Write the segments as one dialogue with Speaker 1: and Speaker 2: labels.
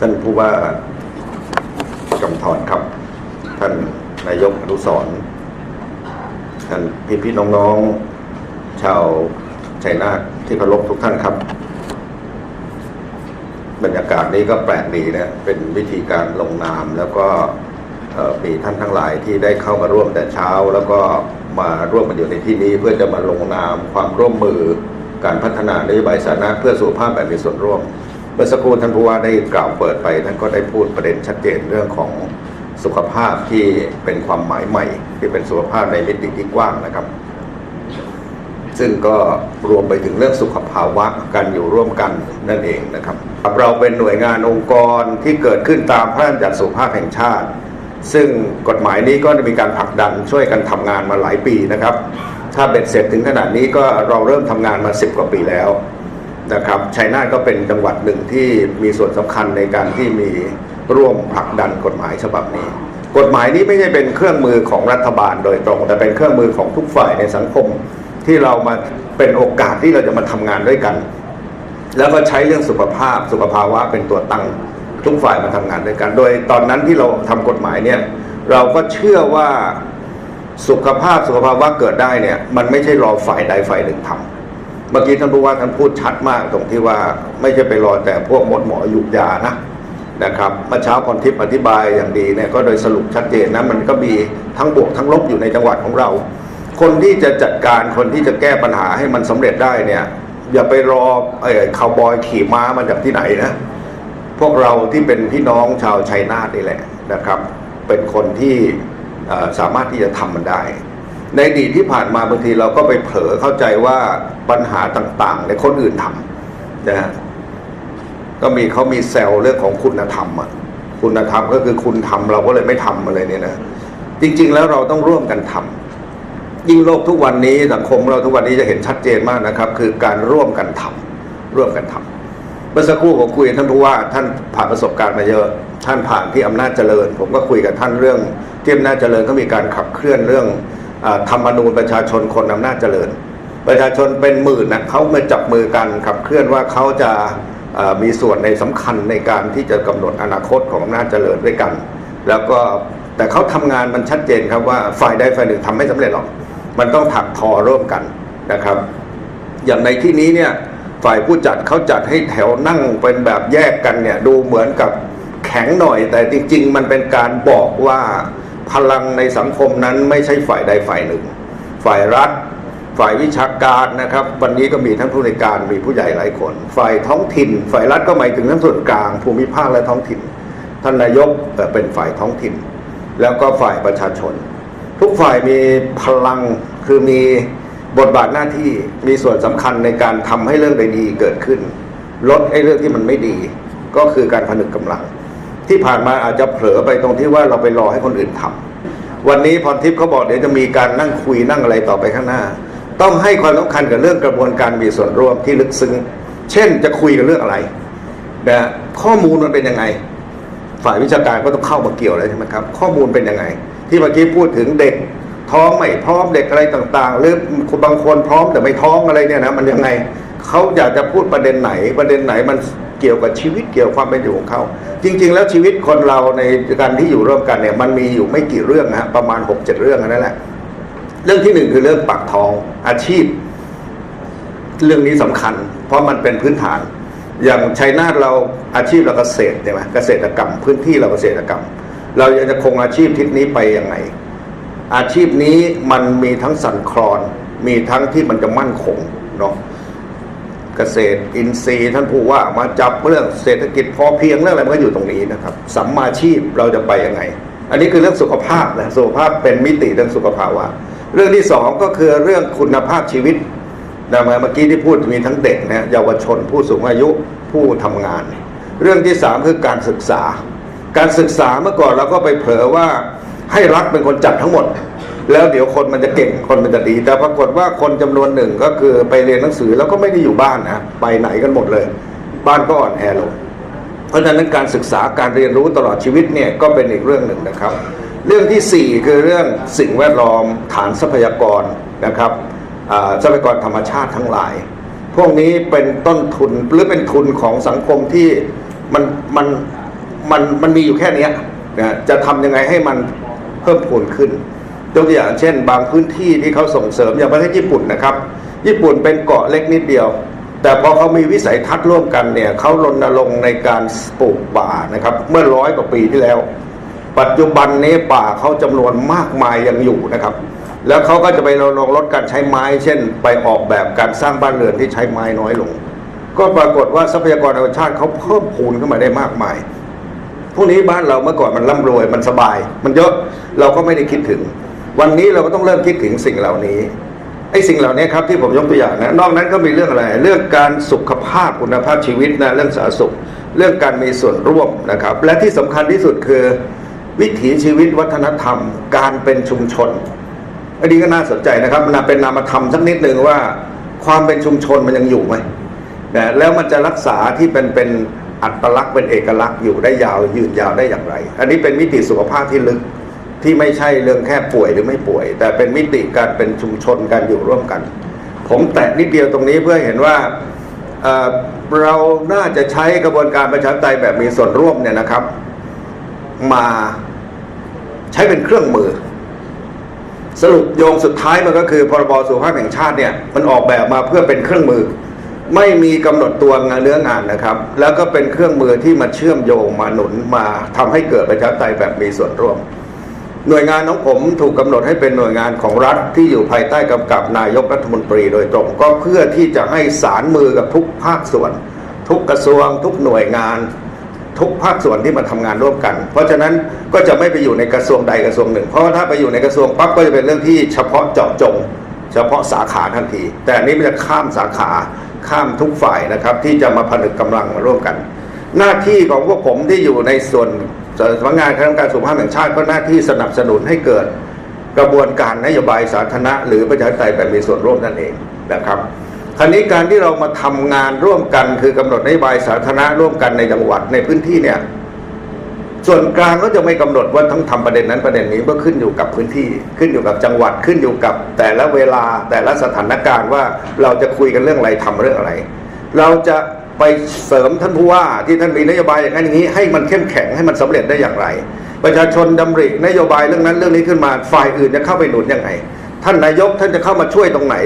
Speaker 1: ท่านผู้ว่าจำธรครับ ท่านนายกอนุสรท่านพี่พี่ๆน้องๆ ชาวชัยนาทที่เคารพทุกท่านครับ บรรยากาศนี้ก็แปลกดีนะเป็นวิธีการลงนามแล้วก็เอ่อมีท่านทั้งหลายที่ได้เข้ามาร่วมแต่เช้า แล้วก็มาร่วมกันอยู่ในที่นี้ เพื่อจะมาลงนามความร่วมมือการพัฒนานโยบายสาธารณะเพื่อสุขภาพแบบมีส่วนร่วม เมื่อสักครู่ท่านผู้ว่าได้กล่าวเปิดไปท่านก็ได้พูดประเด็นชัดเจนเรื่องของสุขภาพที่เป็นความหมายใหม่ ที่เป็นสุขภาพในมิติที่กว้างนะครับ ซึ่งก็รวมไปถึงเรื่องสุขภาวะการอยู่ร่วมกันนั่นเองนะครับ เราเป็นหน่วยงานองค์กรที่เกิดขึ้นตามพระราชบัญญัติสุขภาพแห่งชาติ ซึ่งกฎหมายนี้ก็ได้มีการผลักดันช่วยกันทำงานมาหลายปีนะครับ ถ้าเบ็ดเสร็จถึงขนาดนี้ก็เราเริ่มทำงานมา 10 กว่าปีแล้ว นะครับชัยนาทก็เป็นจังหวัดหนึ่งที่มีส่วนสำคัญในการที่มีร่วมผลักดันกฎหมายฉบับนี้ กฎหมายนี้ไม่ใช่เป็นเครื่องมือของรัฐบาลโดยตรง แต่เป็นเครื่องมือของทุกฝ่ายในสังคมที่เรามาเป็นโอกาสที่เราจะมาทำงานด้วยกัน แล้วก็ใช้เรื่องสุขภาพสุขภาวะเป็นตัวตั้งทุกฝ่ายมาทำงานด้วยกัน โดยตอนนั้นที่เราทำกฎหมายเนี่ยเราก็เชื่อว่าสุขภาพสุขภาวะเกิดได้เนี่ยมันไม่ใช่รอฝ่ายใดฝ่ายหนึ่งทำ เมื่อกี้ท่านผู้ว่าท่านพูดชัดมากตรงที่ว่าไม่ใช่ไปรอแต่พวกหมดหมอหยุกยานะนะครับเมื่อเช้าพรทิพย์อธิบายอย่างดีเนี่ยก็โดยสรุปชัดเจนนะมันก็มีทั้งบวกทั้งลบอยู่ในจังหวัดของเรา คนที่จะจัดการคนที่จะแก้ปัญหาให้มันสำเร็จได้เนี่ยอย่าไปรอเอ่อคาวบอยขี่ม้ามาจากที่ไหนนะพวกเราที่เป็นพี่น้องชาวชัยนาทนี่แหละนะครับ เป็นคนที่สามารถที่จะทำมันได้ ในอดีตที่ผ่านมาบางทีเราก็ไปเผลอเข้าใจว่าปัญหาต่างๆในคนอื่นทำนะฮะก็มีเขามีแซวเรื่องของคุณธรรมอะคุณธรรมก็คือคุณทำเราก็เลยไม่ทำอะไรเนี่ยนะจริง ๆ แล้วเราต้องร่วมกันทำยิ่งโลกทุกวันนี้สังคมเราทุกวันนี้จะเห็นชัดเจนมากนะครับ คือการร่วมกันทำร่วมกันทำเมื่อสักครู่ผมคุยกับท่านผู้ว่าท่านผ่านประสบการณ์มาเยอะ ท่านผ่านที่อำนาจเจริญ ผมก็คุยกับท่านเรื่องที่อำนาจเจริญก็มีการขับเคลื่อนเรื่อง ธรรมนูญประชาชนคนอำนาจเจริญ ประชาชนเป็นหมื่นนะเขามาจับมือกันขับเคลื่อนว่าเขาจะมีส่วนในสำคัญในการที่จะกำหนดอนาคตของอำนาจเจริญด้วยกัน แล้วก็แต่เขาทำงานมันชัดเจนครับว่าฝ่ายใดฝ่ายหนึ่งทำไม่สำเร็จหรอก มันต้องถักทอร่วมกันนะครับ อย่างในที่นี้เนี่ยฝ่ายผู้จัดเขาจัดให้แถวนั่งเป็นแบบแยกกันเนี่ยดูเหมือนกับแข็งหน่อย แต่จริง ๆ มันเป็นการบอกว่า พลังในสังคมนั้นไม่ใช่ฝ่ายใดฝ่ายหนึ่ง ฝ่ายรัฐ ฝ่ายวิชาการนะครับ วันนี้ก็มีทั้งผู้ในการมีผู้ใหญ่หลายคน ฝ่ายท้องถิ่น ฝ่ายรัฐก็หมายถึงทั้งส่วนกลาง ภูมิภาคและท้องถิ่น ท่านนายกเป็นฝ่ายท้องถิ่น แล้วก็ฝ่ายประชาชน ทุกฝ่ายมีพลังคือมีบทบาทหน้าที่มีส่วนสำคัญในการทำให้เรื่องใดดีเกิดขึ้น ลดไอ้เรื่องที่มันไม่ดี ก็คือการผนึกกำลัง ที่ผ่านมาอาจจะเผลอไปตรงที่ว่าเราไปรอให้คนอื่นทำวันนี้พรทิพย์เขาบอกเดี๋ยวจะมีการนั่งคุยนั่งอะไรต่อไปข้างหน้า ต้องให้ความสำคัญกับเรื่องกระบวนการมีส่วนร่วมที่ลึกซึ้งเช่นจะคุยกันเรื่องอะไรนะข้อมูลมันเป็นยังไง ฝ่ายวิชาการก็ต้องเข้ามาเกี่ยวเลยใช่ไหมครับ ข้อมูลเป็นยังไง ที่เมื่อกี้พูดถึงเด็กท้องไม่พร้อมเด็กอะไรต่างๆ หรือบางคนพร้อมแต่ไม่ท้องอะไรเนี่ยนะมันยังไงเขาอยากจะพูดประเด็นไหนประเด็นไหนมัน เกี่ยวกับชีวิตเกี่ยวกับความเป็นอยู่ของเขา จริง ๆ แล้วชีวิตคนเราในการที่อยู่ร่วมกันเนี่ยมันมีอยู่ไม่กี่เรื่องนะฮะประมาณหกเจ็ดเรื่องนั่นแหละเรื่องที่หนึ่งคือเรื่องปากท้องอาชีพ เรื่องนี้สำคัญ เพราะมันเป็นพื้นฐาน อย่างชัยนาทเราอาชีพเราเกษตรใช่ไหมเกษตรกรรม พื้นที่เราเกษตรกรรม เรายังจะคงอาชีพทิศนี้ไปยังไง อาชีพนี้มันมีทั้งสั่นคลอน มีทั้งที่มันจะมั่นคงเนาะ เกษตรอินทรีย์ท่านผู้ว่ามาจับเรื่องเศรษฐกิจพอเพียงเรื่องอะไรมันก็อยู่ตรงนี้นะครับสัมมาชีพเราจะไปยังไง อันนี้คือเรื่องสุขภาพนะสุขภาพเป็นมิติเรื่องสุขภาวะ เรื่องที่สองก็คือเรื่องคุณภาพชีวิตนะเมื่อกี้ที่พูดมีทั้งเด็กนะเยาวชนผู้สูงอายุผู้ทำงาน เรื่องที่สามคือการศึกษา การศึกษาเมื่อก่อนเราก็ไปเผลอว่าให้รัฐเป็นคนจัดทั้งหมด แล้วเดี๋ยวคนมันจะเก่งคนมันจะดี แต่ปรากฏว่าคนจำนวนหนึ่งก็คือไปเรียนหนังสือแล้วก็ไม่ได้อยู่บ้านนะไปไหนกันหมดเลย บ้านก็อ่อนแอลงเพราะฉะนั้นการศึกษาการเรียนรู้ตลอดชีวิตเนี่ยก็เป็นอีกเรื่องหนึ่งนะครับ เรื่องที่สี่คือเรื่องสิ่งแวดล้อมฐานทรัพยากรนะครับอ่าทรัพยากรธรรมชาติทั้งหลาย พวกนี้เป็นต้นทุนหรือเป็นทุนของสังคมที่มันมันมันมันมีอยู่แค่นี้นะจะทำยังไงให้มันเพิ่มพูนขึ้น ยกตัวอย่างเช่น บางพื้นที่ที่เขาส่งเสริมอย่างประเทศญี่ปุ่นนะครับ ญี่ปุ่นเป็นเกาะเล็กนิดเดียว แต่พอเขามีวิสัยทัศน์ร่วมกันเนี่ยเขารณรงค์ในการปลูกป่านะครับ เมื่อร้อยกว่าปีที่แล้ว ปัจจุบันนี้ป่าเขาจำนวนมากมายยังอยู่นะครับ แล้วเขาก็จะไปรณรงค์ลดการใช้ไม้ เช่น ไปออกแบบการสร้างบ้านเรือนที่ใช้ไม้น้อยลง ก็ปรากฏว่าทรัพยากรธรรมชาติเขาเพิ่มพูนขึ้นมาได้มากมายพวกนี้บ้านเราเมื่อก่อนมันร่ำรวยมันสบาย มันเยอะเราก็ไม่ได้คิดถึง วันนี้เราก็ต้องเริ่มคิดถึงสิ่งเหล่านี้ไอ้สิ่งเหล่านี้ครับที่ผมยกตัวอย่างนะนอกนั้นก็มีเรื่องอะไร เรื่องการสุขภาพคุณภาพชีวิตนะเรื่องสาธารณสุข เรื่องการมีส่วนร่วมนะครับ และที่สำคัญที่สุดคือ วิถีชีวิตวัฒนธรรม การเป็นชุมชนอันนี้ก็น่าสนใจนะครับมันเป็นนามธรรมสักนิดหนึ่งว่า ความเป็นชุมชนมันยังอยู่ไหมนะแล้วมันจะรักษาที่เป็นเป็นอัตลักษณ์เป็นเอกลักษณ์อยู่ได้ยาวยืนยาวได้อย่างไร อันนี้เป็นมิติสุขภาพที่ลึก ที่ไม่ใช่เรื่องแค่ป่วยหรือไม่ป่วย แต่เป็นมิติการเป็นชุมชนการอยู่ร่วมกัน ผมแตะนิดเดียวตรงนี้เพื่อเห็นว่าเเราน่าจะใช้กระบวนการประชาธิปไตยแบบมีส่วนร่วมเนี่ยนะครับ มาใช้เป็นเครื่องมือ สรุปโยงสุดท้ายมันก็คือพรบสุขภาพแห่งชาติเนี่ยมันออกแบบมาเพื่อเป็นเครื่องมือ ไม่มีกำหนดตัวงานเนื้องานนะครับ แล้วก็เป็นเครื่องมือที่มาเชื่อมโยงมาหนุนมาทำให้เกิดประชาธิปไตยแบบมีส่วนร่วม หน่วยงานของผมถูกกำหนดให้เป็นหน่วยงานของรัฐที่อยู่ภายใต้กำกับนายกรัฐมนตรีโดยตรงก็เพื่อที่จะให้สารมือกับทุกภาคส่วน ทุกกระทรวง ทุกหน่วยงาน ทุกภาคส่วนที่มาทำงานร่วมกัน เพราะฉะนั้นก็จะไม่ไปอยู่ในกระทรวงใดกระทรวงหนึ่ง เพราะว่าถ้าไปอยู่ในกระทรวงปั๊บก็จะเป็นเรื่องที่เฉพาะเจาะจง เฉพาะสาขาทันที แต่อันนี้มันจะข้ามสาขาข้ามทุกฝ่ายนะครับที่จะมาผนึกกำลังมาร่วมกัน หน้าที่ของพวกผมที่อยู่ในส่วน สำนักงานคณะกรรมการสุขภาพแห่งชาติก็หน้าที่สนับสนุนให้เกิดกระบวนการนโยบายสาธารณะ หรือประชาธิปไตยแบบมีส่วนร่วมนั่นเองนะครับคราวนี้การที่เรามาทำงานร่วมกันคือกำหนดนโยบายสาธารณะร่วมกันในจังหวัดในพื้นที่เนี่ยส่วนกลางก็จะไม่กำหนดว่าต้องทำประเด็นนั้นประเด็นนี้ก็ขึ้นอยู่กับพื้นที่ ขึ้นอยู่กับจังหวัดขึ้นอยู่กับแต่ละเวลาแต่ละสถานการณ์ว่าเราจะคุยกันเรื่องอะไรทำเรื่องอะไร เราจะ ไปเสริมท่านผู้ว่าที่ท่านมีนโยบายอย่างนั้นอย่างนี้ให้มันเข้มแข็งให้มันสำเร็จได้อย่างไร ประชาชนดำรินโยบายเรื่องนั้นเรื่องนี้ขึ้นมาฝ่ายอื่นจะเข้าไปหนุนยังไง ท่านนายกท่านจะเข้ามาช่วยตรงไหน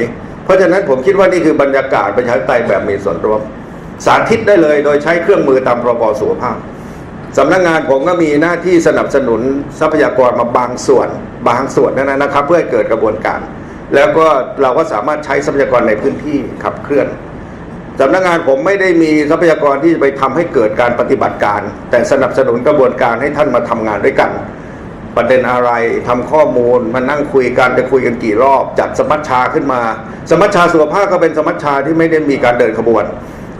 Speaker 1: เพราะฉะนั้นผมคิดว่านี่คือบรรยากาศประชาธิปไตยแบบมีส่วนร่วม สาธิตได้เลยโดยใช้เครื่องมือตามพรบสุขภาพสำนักงานผมก็มีหน้าที่สนับสนุนทรัพยากรมาบางส่วน บางส่วนนั้นนะครับ เพื่อให้เกิดกระบวนการ แล้วก็เราก็สามารถใช้ทรัพยากรในพื้นที่ขับเคลื่อน สำนักงานผมไม่ได้มีทรัพยากรที่จะไปทำให้เกิดการปฏิบัติการ แต่สนับสนุนกระบวนการให้ท่านมาทำงานด้วยกัน ประเด็นอะไรทำข้อมูลมานั่งคุยกันจะคุยกันกี่รอบ จัดสมัชชาขึ้นมา สมัชชาสุขภาพก็เป็นสมัชชาที่ไม่ได้มีการเดินขบวน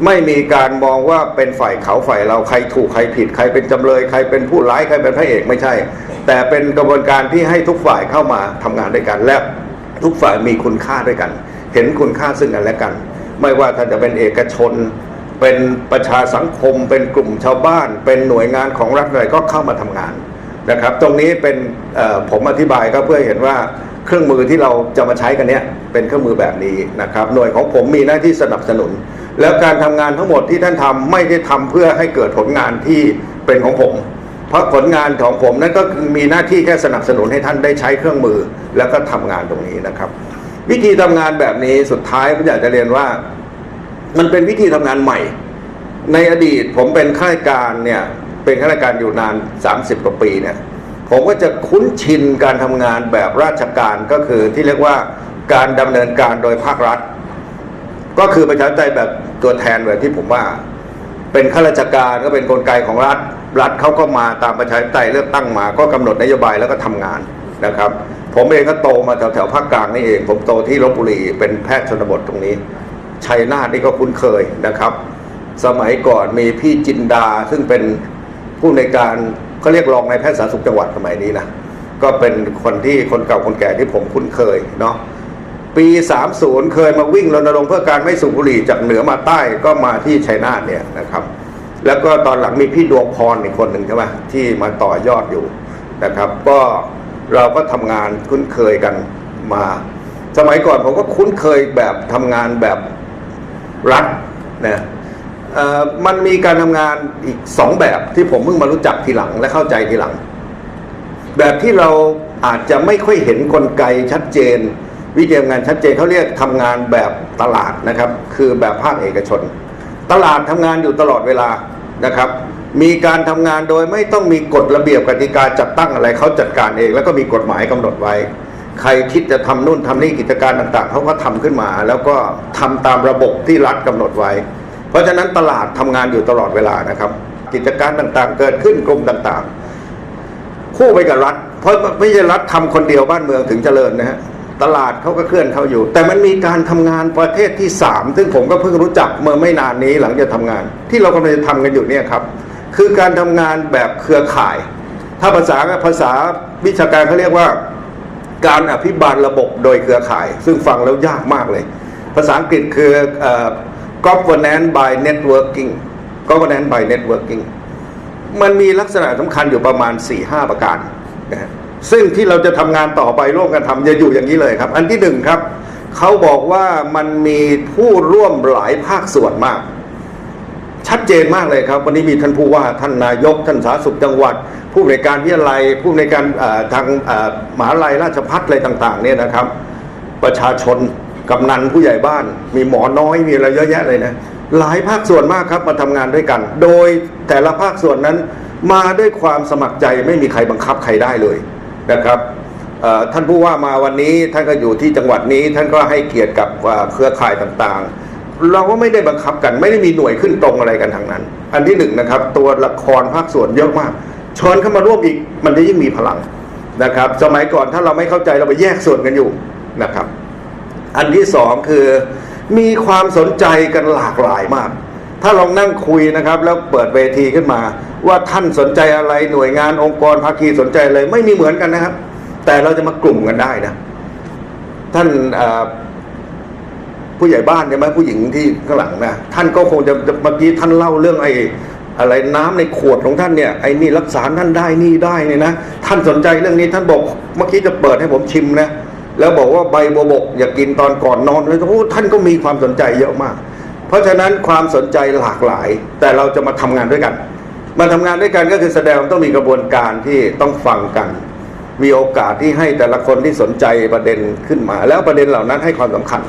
Speaker 1: ไม่มีการมองว่าเป็นฝ่ายเขาฝ่ายเราใครถูกใครผิด ใครเป็นจำเลยใครเป็นผู้ร้ายใครเป็นพระเอกไม่ใช่ แต่เป็นกระบวนการที่ให้ทุกฝ่ายเข้ามาทำงานด้วยกัน และทุกฝ่ายมีคุณค่าด้วยกัน เห็นคุณค่าซึ่งกันและกัน ไม่ว่าท่านจะเป็นเอกชน เป็นประชาสังคม เป็นกลุ่มชาวบ้าน เป็นหน่วยงานของรัฐอะไรก็เข้ามาทำงานนะครับ ตรงนี้เป็นผมอธิบายก็เพื่อเห็นว่าเครื่องมือที่เราจะมาใช้กันเนี้ยเป็นเครื่องมือแบบนี้นะครับ หน่วยของผมมีหน้าที่สนับสนุน แล้วการทำงานทั้งหมดที่ท่านทำไม่ได้ทำเพื่อให้เกิดผลงานที่เป็นของผม เพราะผลงานของผมนั้นก็มีหน้าที่แค่สนับสนุนให้ท่านได้ใช้เครื่องมือ แล้วก็ทำงานตรงนี้นะครับ วิธีทำงานแบบนี้สุดท้ายผมอยากจะเรียนว่า มันเป็นวิธีทำงานใหม่ ในอดีตผมเป็นข้าราชการเนี่ย เป็นข้าราชการอยู่นาน 30กว่าปีเนี่ยผมก็จะคุ้นชินการทำงานแบบราชการก็คือที่เรียกว่าการดำเนินการโดยภาครัฐ ก็คือประชาธิปไตยแบบตัวแทนแบบที่ผมว่า เป็นข้าราชการก็เป็นกลไกของรัฐ รัฐเขาก็มาตามประชาธิปไตยเลือกตั้งมา ก็กำหนดนโยบายแล้วก็ทำงานนะครับ ผมเองก็โตมาแถวแถวภาคกลางนี่เอง ผมโตที่ลบบุรีเป็นแพทย์ชนบทตรงนี้ชัยนาทนี่ก็คุ้นเคยนะครับ สมัยก่อนมีพี่จินดาซึ่งเป็นผู้ในการเขาเรียกรองในแพทย์สาธารณสุขจังหวัดสมัยนี้นะก็เป็นคนที่คนเก่าคนแก่ที่ผมคุ้นเคยเนาะปี 30 เคยมาวิ่งรณรงค์เพื่อการไม่สูบบุหรี่จากเหนือมาใต้ก็มาที่ชัยนาทเนี่ยนะครับ แล้วก็ตอนหลังมีพี่ดวงพรอีกคนหนึ่งใช่ไหมที่มาต่อยอดอยู่นะครับ ก็ เราก็ทำงานคุ้นเคยกันมา สมัยก่อนผมก็คุ้นเคยแบบทำงานแบบรัฐนะมันมีการทำงานอีกสองแบบที่ผมเพิ่งมารู้จักทีหลังและเข้าใจทีหลัง แบบที่เราอาจจะไม่ค่อยเห็นกลไกชัดเจน วิธีทำงานชัดเจนเขาเรียกทำงานแบบตลาดนะครับ คือแบบภาคเอกชน ตลาดทำงานอยู่ตลอดเวลานะครับ มีการทำงานโดยไม่ต้องมีกฎระเบียบกติกาจัดตั้งอะไรเขาจัดการเอง แล้วก็มีกฎหมายกำหนดไว้ ใครคิดจะทำนู่นทำนี่กิจการต่างๆเขาก็ทำขึ้นมา แล้วก็ทำตามระบบที่รัฐกำหนดไว้ เพราะฉะนั้นตลาดทำงานอยู่ตลอดเวลานะครับ กิจการต่างๆ เกิดขึ้นกลุ่มต่างๆ คู่ไปกับรัฐ เพราะไม่ใช่รัฐทำคนเดียวบ้านเมืองถึงเจริญนะฮะตลาดเขาก็เคลื่อนเขาอยู่ แต่มันมีการทำงานประเภทที่สามซึ่งผมก็เพิ่งรู้จักเมื่อไม่นานนี้หลังจากทำงาน ที่เรากำลังจะทำกันอยู่เนี่ยครับ คือการทำงานแบบเครือข่าย ถ้าภาษาภาษาวิชาการเขาเรียกว่า การอภิบาลระบบโดยเครือข่าย ซึ่งฟังแล้วยากมากเลย ภาษาอังกฤษคือเอ่อ governance by networking governance by networking มันมีลักษณะสำคัญอยู่ประมาณ 4-5 ประการนะซึ่งที่เราจะทำงานต่อไปร่วมกันทำจะอยู่อย่างนี้เลยครับ อันที่หนึ่งครับเขาบอกว่ามันมีผู้ร่วมหลายภาคส่วนมาก ชัดเจนมากเลยครับ วันนี้มีท่านผู้ว่าท่านนายก ท่านสาธารณสุขจังหวัด ผู้ในการวิทยาลัย ผู้ในการทางมหาลัยราชพัฒอะไรต่างๆเนี่ยนะครับ ประชาชนกำนันผู้ใหญ่บ้าน มีหมอน้อยมีอะไรเยอะแยะเลยนะหลายภาคส่วนมากครับมาทำงานด้วยกัน โดยแต่ละภาคส่วนนั้นมาด้วยความสมัครใจไม่มีใครบังคับใครได้เลยนะครับท่านผู้ว่ามาวันนี้ท่านก็อยู่ที่จังหวัดนี้ ท่านก็ให้เกียรติกับเครือข่ายต่างๆ เราก็ไม่ได้บังคับกัน ไม่ได้มีหน่วยขึ้นตรงอะไรกันทางนั้น อันที่หนึ่งนะครับ ตัวละครภาคส่วนเยอะมากเชิญเข้ามาร่วมอีก มันจะยิ่งมีพลังนะครับ สมัยก่อนถ้าเราไม่เข้าใจเราไปแยกส่วนกันอยู่นะครับ อันที่สองคือมีความสนใจกันหลากหลายมาก ถ้าลองนั่งคุยนะครับ แล้วเปิดเวทีขึ้นมา ว่าท่านสนใจอะไรหน่วยงานองค์กรภาคีสนใจอะไรไม่มีเหมือนกันนะครับ แต่เราจะมากลุ่มกันได้นะท่านอ่อ ผู้ใหญ่บ้านใช่ไหมผู้หญิงที่ข้างหลังนะท่านก็คงจะจะเมื่อกี้ท่านเล่าเรื่องไอ้อะไรน้ำในขวดของท่านเนี่ยไอ้นี่รักษาท่านได้นี่ได้เนี่ยนะท่านสนใจเรื่องนี้ท่านบอกเมื่อกี้จะเปิดให้ผมชิมนะแล้วบอกว่าใบบัวบกอย่ากินตอนก่อนนอนเลยโอ้ท่านก็มีความสนใจเยอะมาก เพราะฉะนั้นความสนใจหลากหลาย แต่เราจะมาทำงานด้วยกัน มาทำงานด้วยกันก็คือแสดงว่าต้องมีกระบวนการที่ต้องฟังกัน มีโอกาสที่ให้แต่ละคนที่สนใจประเด็นขึ้นมา แล้วประเด็นเหล่านั้นให้ความสำคัญ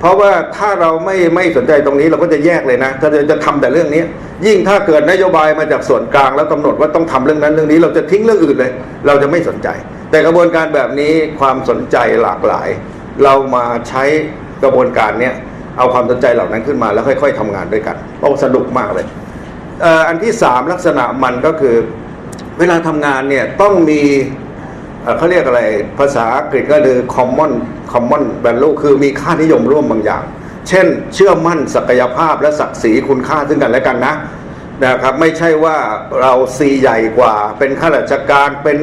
Speaker 1: เพราะว่าถ้าเราไม่ไม่สนใจตรงนี้เราก็จะแยกเลยนะถ้าจะจะทำแต่เรื่องนี้ ยิ่งถ้าเกิดนโยบายมาจากส่วนกลางแล้วกำหนดว่าต้องทำเรื่องนั้นเรื่องนี้ เราจะทิ้งเรื่องอื่นเลย เราจะไม่สนใจ แต่กระบวนการแบบนี้ความสนใจหลากหลาย เรามาใช้กระบวนการเนี้ยเอาความสนใจเหล่านั้นขึ้นมาแล้วค่อย ๆทำงานด้วยกันโอ้สนุกมากเลยอ่ออันที่สามลักษณะมันก็คือ เวลาทำงานเนี่ยต้องมี เขาเรียกอะไรภาษาอังกฤษก็คือ common common value คือมีค่านิยมร่วมบางอย่าง เช่น เชื่อมั่นศักยภาพและศักดิ์ศรีคุณค่าซึ่งกันและกันนะนะครับไม่ใช่ว่าเราซีใหญ่กว่า เป็นข้าราชการเป็น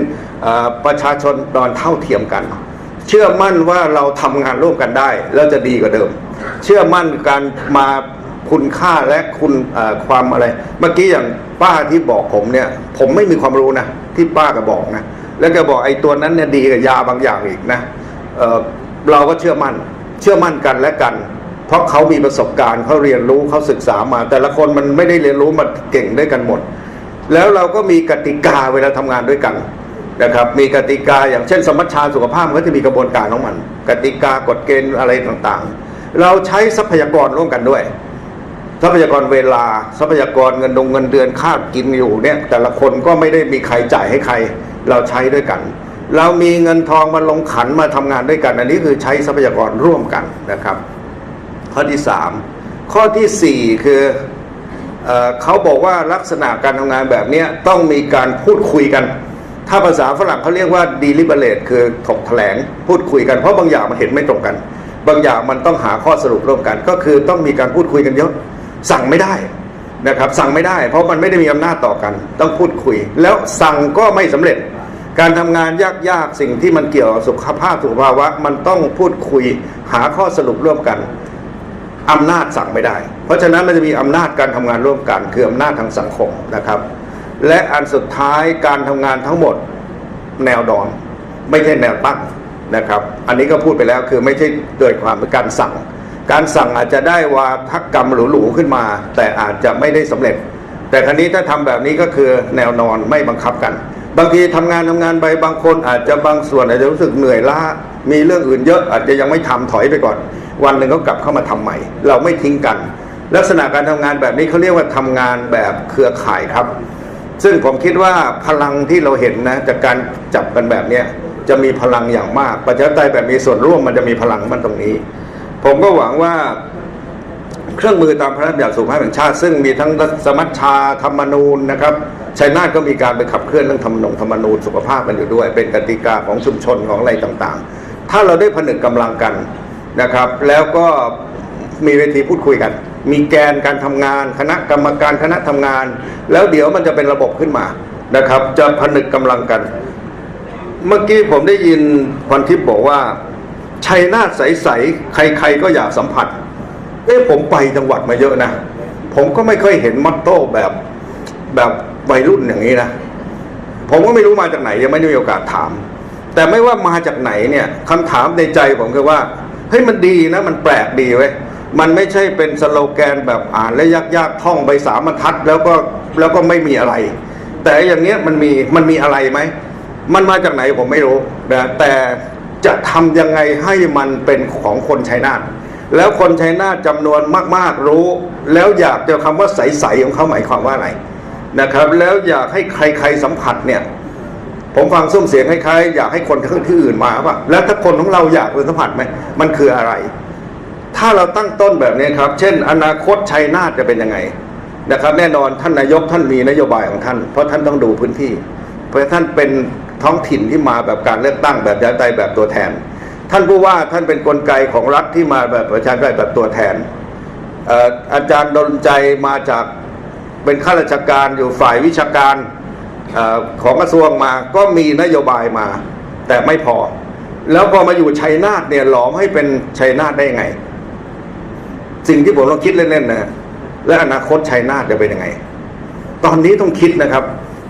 Speaker 1: ประชาชนนอนเท่าเทียมกัน เชื่อมั่นว่าเราทำงานร่วมกันได้ แล้วจะดีกว่าเดิม เชื่อมั่นการมาคุณค่าและคุณความอะไร เมื่อกี้อย่างป้าที่บอกผมเนี่ย ผมไม่มีความรู้นะ ที่ป้าก็บอกนะ แล้วแกบอกไอ้ตัวนั้นเนี่ยดีกับยาบางอย่างอีกนะเเราก็เชื่อมั่น เชื่อมั่นกันและกัน เพราะเขามีประสบการณ์เขาเรียนรู้เขาศึกษามา แต่ละคนมันไม่ได้เรียนรู้มาเก่งด้วยกันหมด แล้วเราก็มีกติกาเวลาทำงานด้วยกันนะครับ มีกติกาอย่างเช่น สมัชชาสุขภาพก็จะมีกระบวนการของมัน กติกากฎเกณฑ์อะไรต่างๆ เราใช้ทรัพยากรร่วมกันด้วย ทรัพยากรเวลาทรัพยากรเงินดงเงินเดือนค่ากินอยู่เนี่ยแต่ละคนก็ไม่ได้มีใครจ่ายให้ใคร เราใช้ด้วยกัน เรามีเงินทองมาลงขันมาทำงานด้วยกัน อันนี้คือใช้ทรัพยากรร่วมกันนะครับ ข้อที่สามข้อที่สี่คือเอเขาบอกว่าลักษณะการทำงานแบบนี้ต้องมีการพูดคุยกัน ถ้าภาษาฝรั่งเขาเรียกว่า deliberate คือถกแถลงพูดคุยกันเพราะบางอย่างมันเห็นไม่ตรงกัน บางอย่างมันต้องหาข้อสรุปร่วมกัน ก็คือต้องมีการพูดคุยกันเยอะสั่งไม่ได้นะครับสั่งไม่ได้ เพราะมันไม่ได้มีอำนาจต่อกัน ต้องพูดคุย แล้วสั่งก็ไม่สำเร็จ การทำงานยากๆ สิ่งที่มันเกี่ยวกับสุขภาพสุขภาวะ มันต้องพูดคุยหาข้อสรุปร่วมกันอำนาจสั่งไม่ได้ เพราะฉะนั้นมันจะมีอำนาจการทำงานร่วมกัน คืออำนาจทางสังคมนะครับ และอันสุดท้ายการทำงานทั้งหมดแนวดอน ไม่ใช่แนวตั้งนะครับ อันนี้ก็พูดไปแล้วคือไม่ใช่โดยความเป็นการสั่ง การสั่งอาจจะได้วาทกรรมหรูๆขึ้นมา แต่อาจจะไม่ได้สำเร็จ แต่ครั้นี้ถ้าทำแบบนี้ก็คือแนวนอนไม่บังคับกัน บางทีทำงานทำงานไปบางคนอาจจะบางส่วนอาจจะรู้สึกเหนื่อยล้ามีเรื่องอื่นเยอะอาจจะยังไม่ทำถอยไปก่อน วันหนึ่งก็กลับเข้ามาทำใหม่ เราไม่ทิ้งกัน ลักษณะการทำงานแบบนี้เขาเรียกว่าทำงานแบบเครือข่ายครับ ซึ่งผมคิดว่าพลังที่เราเห็นนะจากการจับกันแบบเนี้ยจะมีพลังอย่างมาก ประชาธิปไตยแบบมีส่วนร่วมมันจะมีพลังมันตรงนี้ ผมก็หวังว่าเครื่องมือตามพระราชบัญญัติสุขภาพแห่งชาติ ซึ่งมีทั้งสมัชชาธรรมนูญนะครับ ชัยนาทก็มีการไปขับเคลื่อนเรื่องธรรมนงธรรมนูญสุขภาพกันอยู่ด้วย เป็นกติกาของชุมชนของอะไรต่างๆ ถ้าเราได้ผนึกกำลังกันนะครับ แล้วก็มีเวทีพูดคุยกัน มีแกนการทำงาน คณะกรรมการคณะทำงาน แล้วเดี๋ยวมันจะเป็นระบบขึ้นมานะครับ จะผนึกกำลังกัน เมื่อกี้ผมได้ยินพรทิพย์บอกว่าชัยนาทใสๆใคร ๆ ก็อยากสัมผัสเอ้ผมไปจังหวัดมาเยอะนะ ผมก็ไม่เคยเห็นมอตโต้แบบแบบ วัยรุ่นอย่างนี้นะผมก็ไม่รู้มาจากไหนยังไม่ได้มีโอกาสถาม แต่ไม่ว่ามาจากไหนเนี่ยคำถามในใจผมคือว่าเฮ้ยมันดีนะ มันแปลกดีเว้ยมันไม่ใช่เป็นสโลแกนแบบอ่านและยากๆท่องไปสามบรรทัด แล้วก็แล้วก็ไม่มีอะไร แต่อย่างเนี้ยมันมีมันมีอะไรไหมมันมาจากไหนผมไม่รู้นะแต่จะทำยังไงให้มันเป็นของคนชัยนาทแล้วคนชัยนาทจำนวนมาก ๆรู้ แล้วอยากจะคำว่าใสๆของเขาหมายความว่าอะไร นะครับ แล้วอยากให้ใครๆสัมผัสเนี่ย ผมฟังซุ้มเสียงคล้ายๆอยากให้คนที่อื่นมาป่ะแล้วถ้าคนของเราอยากไปสัมผัสไหมมันคืออะไร ถ้าเราตั้งต้นแบบนี้ครับ เช่น อนาคตชัยนาทจะเป็นยังไงนะครับ แน่นอนท่านนายกท่านมีนโยบายของท่าน เพราะท่านต้องดูพื้นที่ เพราะท่านเป็นท้องถิ่นที่มาแบบการเลือกตั้งแบบย้ายไตแบบตัวแทน ท่านผู้ว่าท่านเป็นกลไกของรัฐที่มาแบบประชาธิปไตยแบบตัวแทนอออาจารย์ดลใจมาจาก เป็นข้าราชการอยู่ฝ่ายวิชาการออของกระทรวงมาก็มีนโยบายมา แต่ไม่พอ แล้วพอมาอยู่ชัยนาทเนี่ยหลอมให้เป็นชัยนาทได้ยังไง สิ่งที่ผมต้องคิดเล่นๆนะและอนาคตชัยนาทจะเป็นยังไง ตอนนี้ต้องคิดนะครับ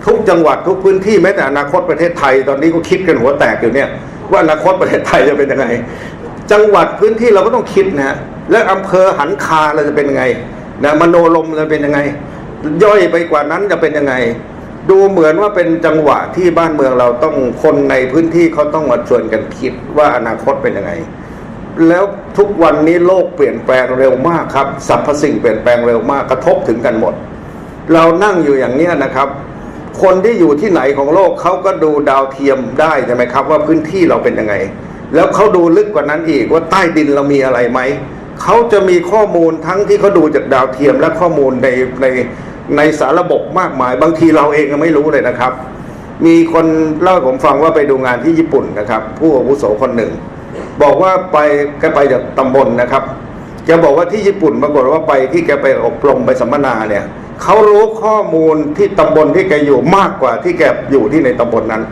Speaker 1: ทุกจังหวัดทุกพื้นที่แม้แต่อนาคตประเทศไทย ตอนนี้ก็คิดกันหัวแตกอยู่เนี่ย ว่าอนาคตประเทศไทยจะเป็นยังไง จังหวัดพื้นที่เราก็ต้องคิดนะฮะและอำเภอหันคาเราจะเป็นยังไงนะมโนลมเราเป็นยังไง ย่อยไปกว่านั้นจะเป็นยังไง ดูเหมือนว่าเป็นจังหวะที่บ้านเมืองเราต้องคนในพื้นที่เขาต้องมาชวนกันคิดว่าอนาคตเป็นยังไง แล้วทุกวันนี้โลกเปลี่ยนแปลงเร็วมากครับสรรพสิ่งเปลี่ยนแปลงเร็วมากกระทบถึงกันหมด เรานั่งอยู่อย่างเนี้ยนะครับคนที่อยู่ที่ไหนของโลกเขาก็ดูดาวเทียมได้ใช่ไหมครับ ว่าพื้นที่เราเป็นยังไง แล้วเขาดูลึกกว่านั้นอีกว่าใต้ดินเรามีอะไรไหมเขาจะมีข้อมูลทั้งที่เขาดูจากดาวเทียมและข้อมูลในใน ในสารระบบมากมาย บางทีเราเองก็ไม่รู้เลยนะครับ มีคนเล่าให้ผมฟังว่าไปดูงานที่ญี่ปุ่นนะครับ ผู้อาวุโสคนหนึ่ง บอกว่าไปแกไปจากตำบลนะครับแกบอกว่าที่ญี่ปุ่นปรากฏว่าไปที่แกไปอบรมไปสัมมนาเนี่ยเขารู้ข้อมูลที่ตำบลที่แกอยู่มากกว่าที่แกอยู่ที่ในตำบลนั้น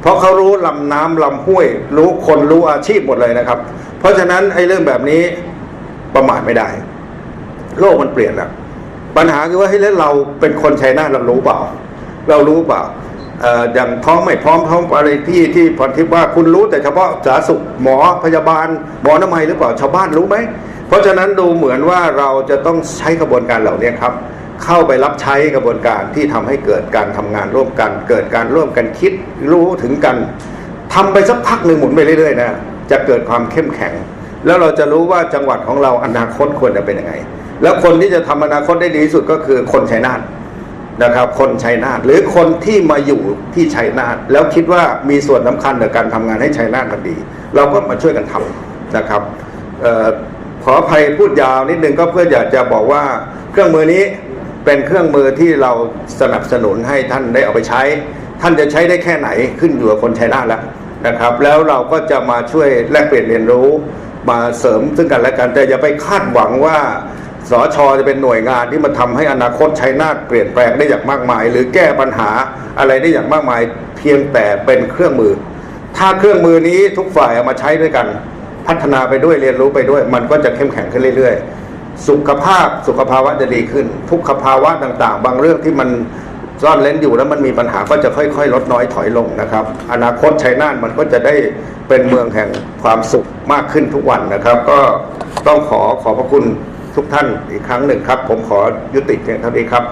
Speaker 1: เพราะเขารู้ลำน้ำลำห้วย รู้คนรู้อาชีพหมดเลยนะครับ เพราะฉะนั้นไอ้เรื่องแบบนี้ประมาทไม่ได้ โลกมันเปลี่ยนแล้ว ปัญหาคือว่าให้แล้วเราเป็นคนชัยนาทเรารู้เปล่า เรารู้เปล่าอย่างท้องไม่พร้อมท้องอะไรที่ที่พรทิพย์ว่าคุณรู้แต่เฉพาะสาธารณสุขหมอพยาบาลหมอน้ำไมยหรือเปล่าชาวบ้านรู้ไหม เพราะฉะนั้นดูเหมือนว่าเราจะต้องใช้กระบวนการเหล่านี้ครับ เข้าไปรับใช้กระบวนการที่ทำให้เกิดการทำงานร่วมกัน เกิดการร่วมกันคิดรู้ถึงกันทำไปสักพักหนึ่งหมุนไปเรื่อยๆนะจะเกิดความเข้มแข็ง แล้วเราจะรู้ว่าจังหวัดของเราอนาคตควรจะเป็นยังไง แล้วคนที่จะทำอนาคตได้ดีที่สุดก็คือคนชัยนาทนะครับ คนชัยนาทหรือคนที่มาอยู่ที่ชัยนาทแล้วคิดว่ามีส่วนสำคัญในการทำงานให้ชัยนาทมันดี เราก็มาช่วยกันทำนะครับออขออภัยพูดยาวนิดนึงก็เพื่ออยากจะบอกว่าเครื่องมือนี้เป็นเครื่องมือที่เราสนับสนุนให้ท่านได้เอาไปใช้ ท่านจะใช้ได้แค่ไหนขึ้นอยู่กับคนชัยนาทแล้วนะครับ แล้วเราก็จะมาช่วยแลกเปลี่ยนเรียนรู้มาเสริมซึ่งกันและกันแต่อย่าไปคาดหวังว่า สชจะเป็นหน่วยงานที่มาทำให้อนาคตชัยนาทเปลี่ยนแปลงได้อย่างมากมาย หรือแก้ปัญหาอะไรได้อย่างมากมาย เพียงแต่เป็นเครื่องมือ ถ้าเครื่องมือนี้ทุกฝ่ายเอามาใช้ด้วยกัน พัฒนาไปด้วยเรียนรู้ไปด้วย มันก็จะเข้มแข็งขึ้นเรื่อย ๆ สุขภาพสุขภาวะจะดีขึ้น ทุกขภาวะต่างๆ บางเรื่องที่มันซ่อนเล้นอยู่แล้วมันมีปัญหาก็จะค่อยๆ ลดน้อยถอยลงนะครับ อนาคตชัยนาทมันก็จะได้เป็นเมืองแห่งความสุขมากขึ้นทุกวันนะครับ ก็ต้องขอขอบพระคุณ ทุกท่านอีกครั้งหนึ่งครับ ผมขอยุติเพียงเท่านี้ครับ